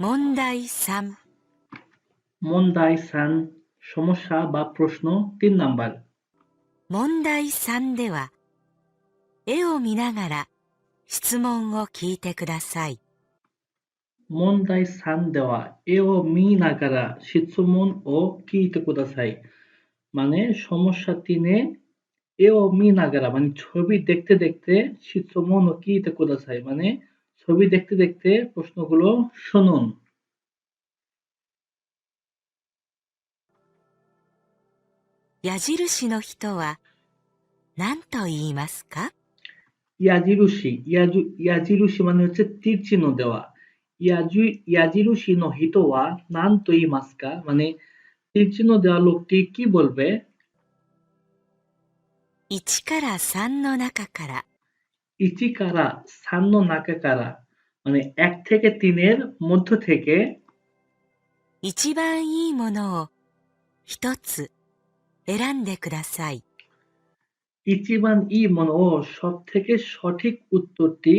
問題3、 মন্দাই সান সমস্যা বা প্রশ্ন তিন নাম্বার 問題3では、絵を見ながら質問を聞いてください。 মন্দাই সান দেওয়া এও মি নাগারা শিৎসুমন ও কিতে কোদাসাই মানে সমস্যা তিনে এও মি নাগারা মানে ছবি দেখতে দেখতে শিৎসুমন ও কিতে কোদাসাই মানে ছবি দেখতে দেখতে প্রশ্নগুলো শুনুন 矢印の人は何と言いますか ইয়াজিরুশি ইয়াজু ইয়াজিরুশি মানে হচ্ছে তীর চিহ্ন দেওয়া ইয়াজু ইয়াজিরুশি নো হিতোয়া নান তোই মাস্কা মানে তীর চিহ্ন দেওয়া লোকটি কি বলবে 1から3の中から ইচিকারা সান্ন নাকাকারা মানে এক থেকে তিনের মধ্য থেকে 一番いいものを一つ選んでください。 ইচিবান ই মন ও সব থেকে সঠিক উত্তরটি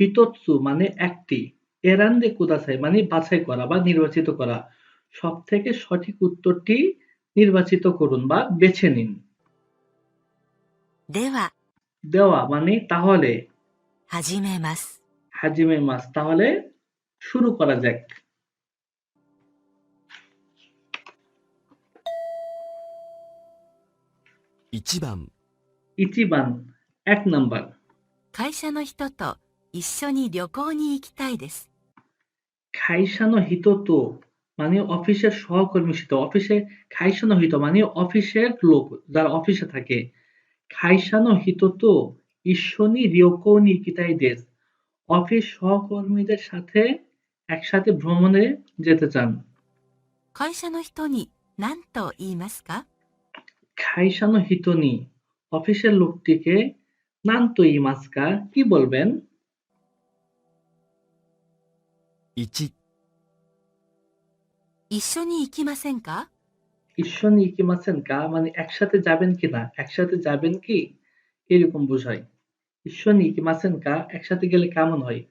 হিতৎসু মানে একটি এরান্দে কুদাসাই মানে বাছাই করা বা নির্বাচিত করা সব থেকে সঠিক উত্তরটি নির্বাচিত করুন বা বেছে নিন では、 দেওয়া মানে তাহলে 始めます。 হাজিমে মাস তাহলে শুরু করা যাক 1番 ইচিবান এক নাম্বার 会社の人と一緒に旅行に行きたいです。 খাইসানো হিত তো মানে অফিসের সহকর্মীর সাথে অফিসে খাইসানো হিত মানে অফিসের লোক যারা অফিসে থাকে খাইসানো হিত তো ঈশ্বনী রিওকৌনি কিতাই দেশ অফিস সহকর্মীদের সাথে একসাথে ভ্রমণে যেতে চান 会社の人に何と言いますか খাইসানো হিতনি অফিসের লোকটিকে নান্ত ইমাস্কা কি বলবেন 1一緒に行きませんか ঈশ্বনী ইকিমাসেন কা মানে একসাথে যাবেন কিনা একসাথে যাবেন কি এরকম বোঝায় ঈশ্বনী ইকিমাসেন কা একসাথে গেলে কেমন হয়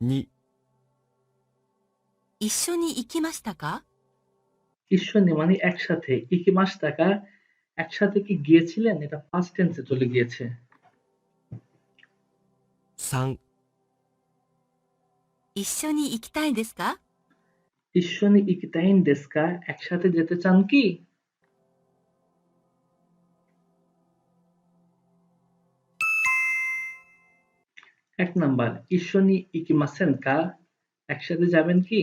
2一緒に行きましたか ঈশ্বনী মানে একসাথে ইকিমাস টাকা একসাথে কি গিয়েছিলেন এটা পাস্ট টেন্সে চলে গিয়েছে 3一緒に行きたいですか ঈশ্বনী ইকিতাইন দেশকা একসাথে যেতে চান কি এক নাম্বার ঈশ্বনী ইকিমাসেন কা একসাথে যাবেন কি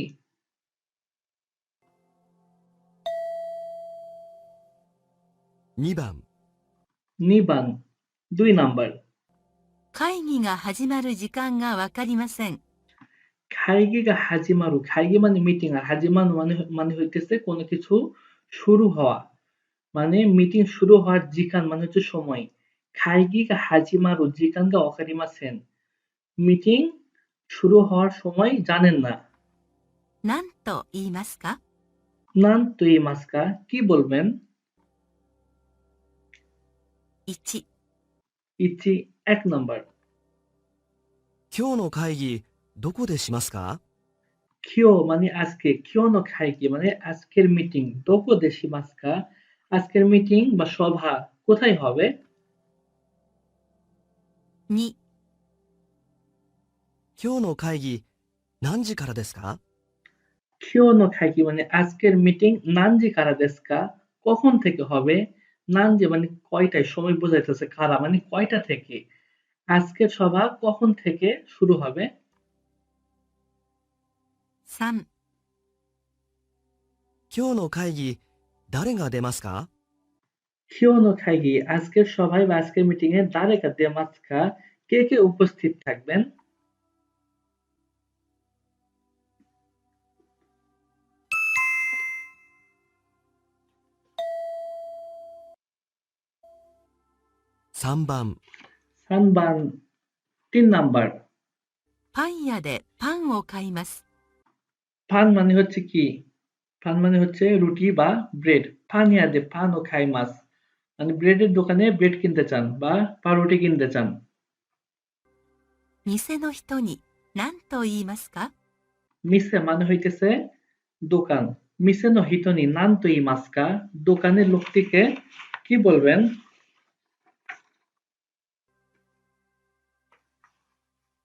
2番 নিবান দুই নাম্বার 会議が始まる時間がわかりません。 খাইগিগা হাজিমারু খাইগি মানে মিটিং আর হাজিমানু মানে মানে হইতেছে কোনো কিছু শুরু হওয়া মানে মিটিং শুরু হওয়ার জিকান মানে হচ্ছে সময় খাইগিগা হাজিমারু জিকানগা অকারিমাসেন মিটিং শুরু হওয়ার সময় জানেন না 何と言いますか নান তুই মাস্কা কি বলবেন 1、 ইচ্ছি এক নম্বর 今日の会議どこでしますか কিও মানে আজকে কিও নো খাইগি মানে আজকের মিটিং দোকো দেশি মাস্কা আজকের মিটিং বা সভা কোথায় হবে 2、 今日の会議何時からですか কিও নো খাইকি মানে আজকের মিটিং নানজি কারা দেশকা কখন থেকে হবে নানজি মানে কয়টায় সময় বোঝাইতেছে কারা মানে কয়টা থেকে আজকের সভা কখন থেকে শুরু হবে 3、今日の会議誰が出ますか কিও নো খাইগি আজকের সভায় বা আজকের মিটিং এ দারেকা দেমাস্কা কে কে উপস্থিত থাকবেন 3番 সানবান তিন নাম্বার パン屋でパンを買います。 ফান মানে হচ্ছে কি ফান মানে হচ্ছে রুটি বা ব্রেড ফানিয়া দে ফান ও খাই মাছ মানে ব্রেডের দোকানে ব্রেড কিনতে চান বা পাউরুটি কিনতে চান 店の人に 何と言いますか মিসে মানে হইতেছে দোকান মিসে নো হিতনি নান তো ই মাস্কা দোকানের লোকটিকে কি বলবেন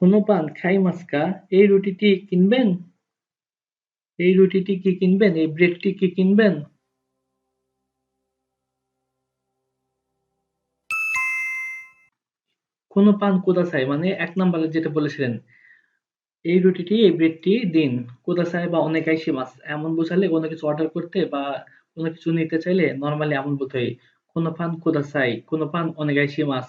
কোনো পান, খাই মাস্কা এই রুটিটি কিনবেন? এই রুটিটি কি কিনবেন? এই ব্রেডটি কি কিনবেন? কোনো পান কোদাসাই মানে এক নম্বরে যেটা বলেছিলেন, এই রুটিটি এই ব্রেডটি দিন। কোদাসাই বা অনেকাইশি মাস এমন বোঝালে কোনো কিছু অর্ডার করতে বা কোনো কিছু নিতে চাইলে নর্মালি এমন বলতে হয়, কোনো পান কোদাসাই কোনো পান অনেকাইশি মাস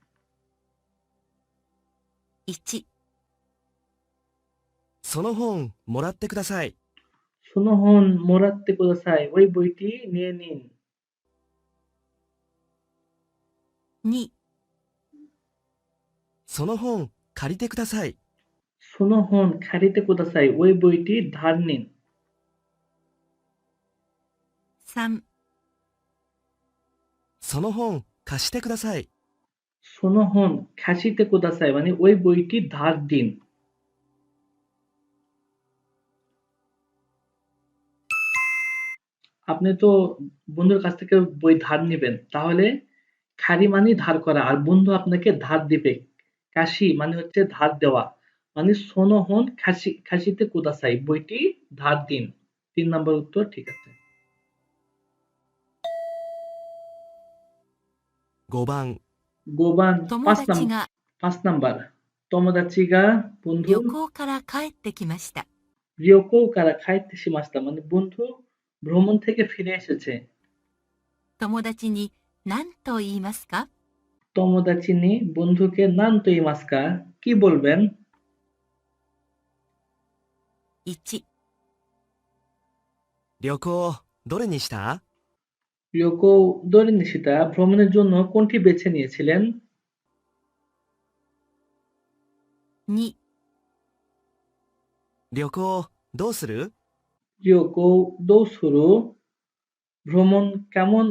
1、その本もらってください。 সুনোহন মোরাত্তে কোদাসাই ওই বইটি নিয়ে নিন 2、その本借りてください。 সুনোহন খারিতে কোদাসাই ওই বইটি ধার নিন 3、その本貸してください。 সুনোহন খাসিতে কোদাসাই মানে ওই বইটি ধার দিন। আপনি তো বন্ধুর কাছ থেকে বই ধার নেবেন, তাহলে খারি মানে ধার করা, আর বন্ধু আপনাকে ধার দিবে। কাশি মানে হচ্ছে ধার দেওয়া। মানে সোনোহন খাসি, খাসিতে কোদাসাই বইটি ধার দিন। তিন নম্বর উত্তর, ঠিক আছে। 5番、গোবান 友 পাঁচ 達 নাম্বার が পাঁচ নাম্বার তোমোদাচিগা বন্ধু 旅行から帰ってきました。 রিওকো কারা খাইতে শিমাস্তা মানে বন্ধু ভ্রমণ থেকে ফিরে এসেছে 友達に何と言いますか তোমোদাচিনি বন্ধুকে নান তো ইমাস্কা কি বলবেন 1、旅行どれにした রিওকো দোরি নিশিতা ভ্রমণের জন্য কোনটি বেছে নিয়েছিলেন 2、旅行どうする রিওকো দৌসুরু ভ্রমণ কেমন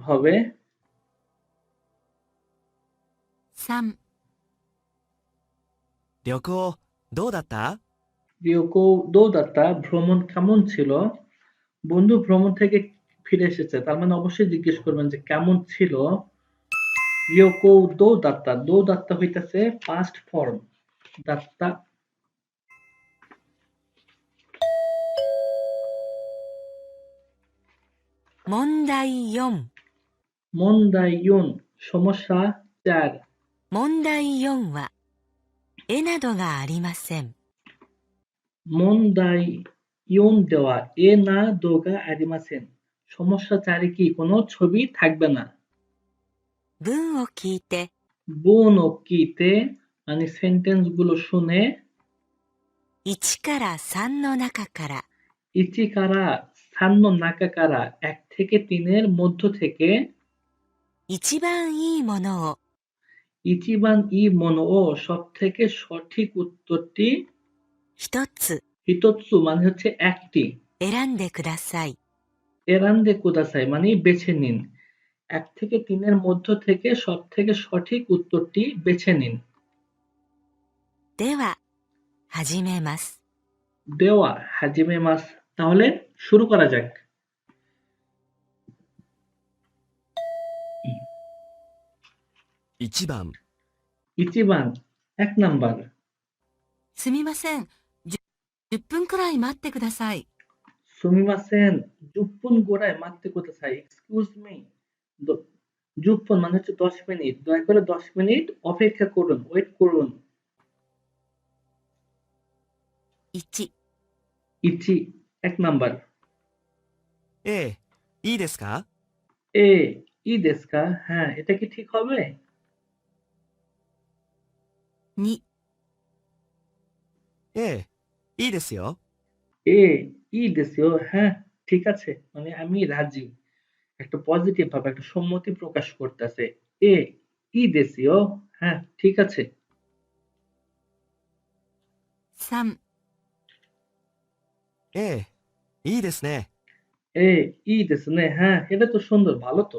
হবে 3、旅行どうだった রিওকো দৌদাত্তা ভ্রমণ কেমন ছিল বন্ধু ভ্রমণ থেকে ফিরে এসেছে তার মানে অবশ্যই জিজ্ঞেস করবেন যে কেমন ছিল রিওকো দৌদাত্তা দৌদাত্তা হইতেছে পাস্ট ফর্ম দাত্তা 問題4 মন্দায়ুন সমস্যা চার 問題4は絵などがありません মন্দায়ুন দেওয়া এ না দোগা আরিমাসেন সমস্যা চারে কি কোনো ছবি থাকবে না 文を聞いて বোন ও কিতে মানে সেন্টেন্স গুলো শুনে 1から3の中から ইচিকারা সান্ন নাকাকারা এক থেকে তিনের মধ্য থেকে 一番いいものを ইচিবান ই মনো ও সব থেকে সঠিক উত্তরটি 一つ হিতৎসু মানে হচ্ছে একটি 選んでください。 এরান্দে কোদাসাই মানে বেছে নিন এক থেকে তিনের মধ্য থেকে সব থেকে সঠিক উত্তরটি বেছে নিন では、始めます。 দেওয়া হাজিমে মাস তাহলে শুরু করা যাক 1番、 ইচিবান এক নাম্বার すみません。10, 10分くらい待ってください。 সুমিমাসেন জুপুন গোড়ায় মারতে করতে চাই এক্সকিউজ মি জুপুন মানে হচ্ছে দশ মিনিট দয়া করে দশ মিনিট অপেক্ষা করুন ওয়েট করুন। ইচি। ইচি এক নাম্বার। এ ই দেসকা এ ই দেসকা হ্যাঁ এটা কি ঠিক হবে? নি। এ ই দেসিও এ ই দেশীয় হ্যাঁ ঠিক আছে মানে আমি রাজি একটা পজিটিভ ভাবে একটা সম্মতি প্রকাশ করতেছে এ ই দেশীয় হ্যাঁ ঠিক আছে 3、 A いいですね এ ই দেশনে হ্যাঁ এটা তো সুন্দর ভালো তো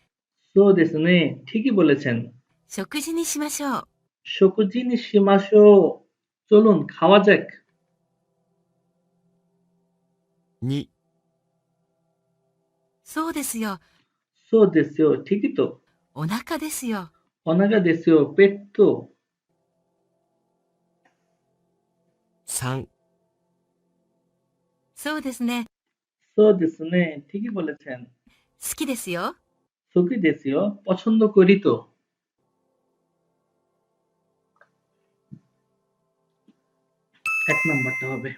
সো দেশনে ঠিকই বলেছেন 食事にしましょう。 শকুজিনি সীমাশো চলুন খাওয়া যাক 2そうですよ。 সো দেশীয় ঠিকই তো お腹ですよ。 অনাগা দেশীয় পেট তো 3そうですね。 সো দেশনে ঠিকই বলেছেন 好きですよ。 সুকি দেশীয় পছন্দ করি তো এক নাম্বারটা হবে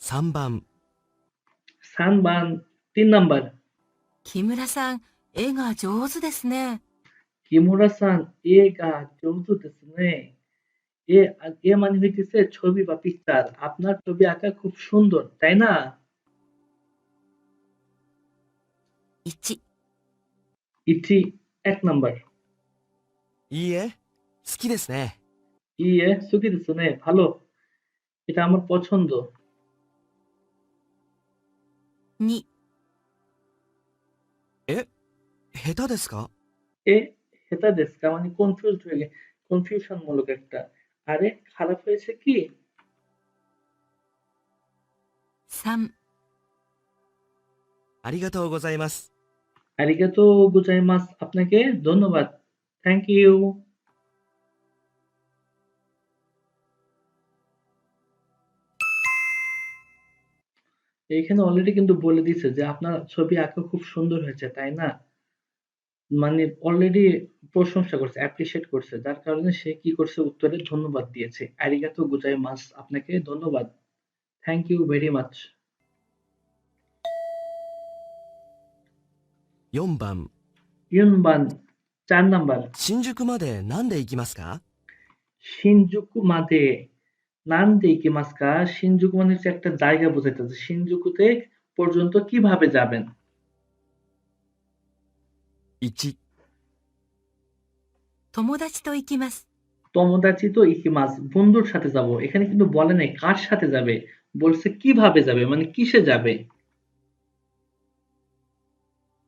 3番 সানবান তিন নাম্বার 木村さん、絵が上手ですね。 কিমুরা সান এ গা চৌধু দেশনে এ এ মানে হইতেছে ছবি বা পিকচার আপনার ছবি আঁকা খুব সুন্দর তাই না 1、 ইটি এক নাম্বার いいえ好きですね ইয়ে সুকি দেশনে ভালো এটা আমার পছন্দ 2、下手ですか এ হেতা দেশকা মানে কনফিউজ হয়ে গে কনফিউশন মূলক একটা আরে খারাপ হয়েছে কি 3、ありがとうございます আরিগাতো গুজাইমাস আপনাকে ধন্যবাদ। থ্যাংক ইউ এইখানে অলরেডি কিন্তু বলে দিছে যে আপনার ছবি আঁকা খুব সুন্দর হয়েছে, তাই না? মানে অলরেডি প্রশংসা করছে অ্যাপ্রিসিয়েট করছে। যার কারণে সে কি করছে? উত্তরে ধন্যবাদ দিয়েছে। আরিগাতো গুজাইমাস আপনাকে ধন্যবাদ। থ্যাংক ইউ ভেরি মাচ 4番 ইউনবান চার নাম্বার 新宿まで何で行きますか শিনজুকু মাদে নান্দে ইকিমাস্কা শিনজুকু মানে হচ্ছে একটা জায়গা বোঝাইতেছে শিনজুকুতে পর্যন্ত কিভাবে যাবেন 1友達と行きます。 তমোদাচি তো ইকিমাস বন্ধুর সাথে যাব এখানে কিন্তু বলে নাই কার সাথে যাবে বলছে কিভাবে যাবে মানে কিসে যাবে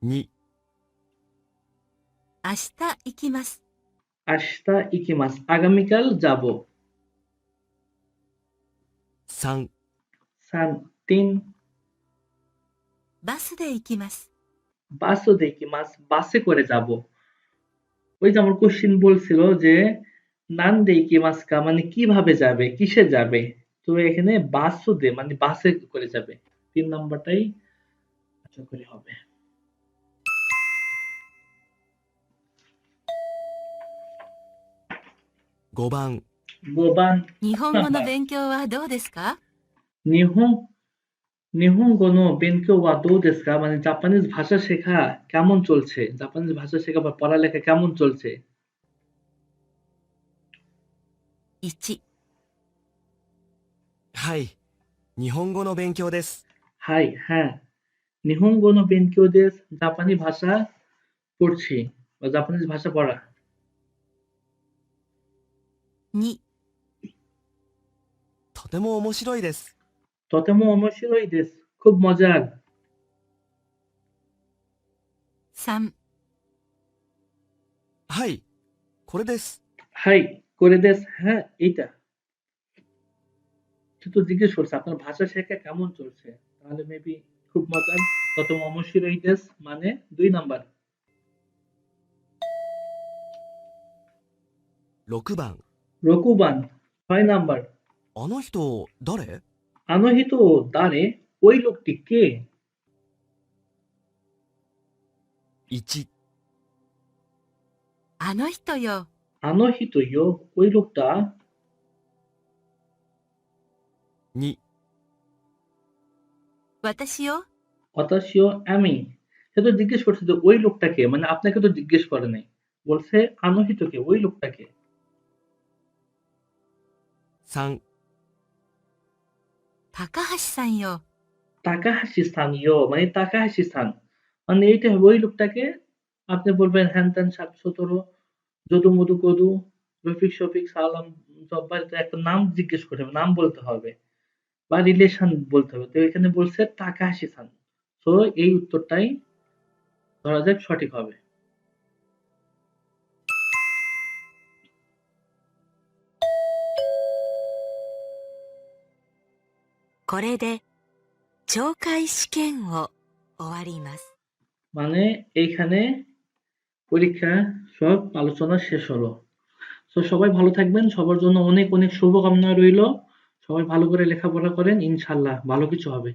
2 明日行きます。 আস্তা ইকিমাস আগামীকাল যাব 3 সান তিন バスで行きます。 বাসও দেকিমাস বাসে করে যাব ওই যে আমার কোশ্চিন বলছিল যে নান দেকিমাসকা মানে কিভাবে যাবে কিসে যাবে তো এখানে বাসও দে মানে বাসে করে যাবে তিন নাম্বারটাই আশা করি হবে 5番 5番日本語の勉強はどうですか নিহং নিহঙ্গ নো বেনকেও ওয়া দো দেশকা মানে জাপানিজ ভাষা শেখা কেমন চলছে জাপানিজ ভাষা শেখা বা পড়ালেখা কেমন চলছে 1、 はい。日本語の勉強です。 হাই হ্যাঁ নিহঙ্গো নো বেনকিও দেশ জাপানি ভাষা পড়ছি বা জাপানিজ ভাষা পড়া 2、とても面白いです。 ততেমো অমশিরোই দেশ খুব মজার 3、はい。これです。 হাই করে দেশ হ্যাঁ এইটা সে তো জিজ্ঞেস করছে আপনার ভাষা শেখা কেমন চলছে তাহলে মেবি খুব মজার ততেমো অমশিরোই দেশ মানে দুই নাম্বার 6番。 রকুবান ছয় নাম্বার あの人、誰 আনহিত দাঁড়ে ওই লোকটি কে 1、あの人よ。 আনহিত ইয়ো ওই লোকটা 2、私よ。 অতাশিও আমি সে তো জিজ্ঞেস করছে যে ওই লোকটাকে মানে আপনাকে তো জিজ্ঞেস করে নাই বলছে আনহিতকে ওই লোকটাকে 3、高橋さんよ。 তাকাহাসি স্থানীয় মানে তাকাহাসি স্থান মানে এইটা হবে ওই লোকটাকে আপনি বলবেন হ্যান ত্যান সাত সতেরো যদু মধু কদু রফিক শফিক সালাম জব্বার তো একটা নাম জিজ্ঞেস করতে হবে নাম বলতে হবে বা রিলেশন বলতে হবে তো এখানে বলছে তাকাহাসি স্থান তো এই উত্তরটাই ধরা যাক সঠিক হবে これで懲戒試験を終わります。 মানে এইখানে পরীক্ষা সব আলোচনা শেষ হলো তো সবাই ভালো থাকবেন সবার জন্য অনেক অনেক শুভকামনা রইলো সবাই ভালো করে লেখাপড়া করেন ইনশাল্লাহ ভালো কিছু হবে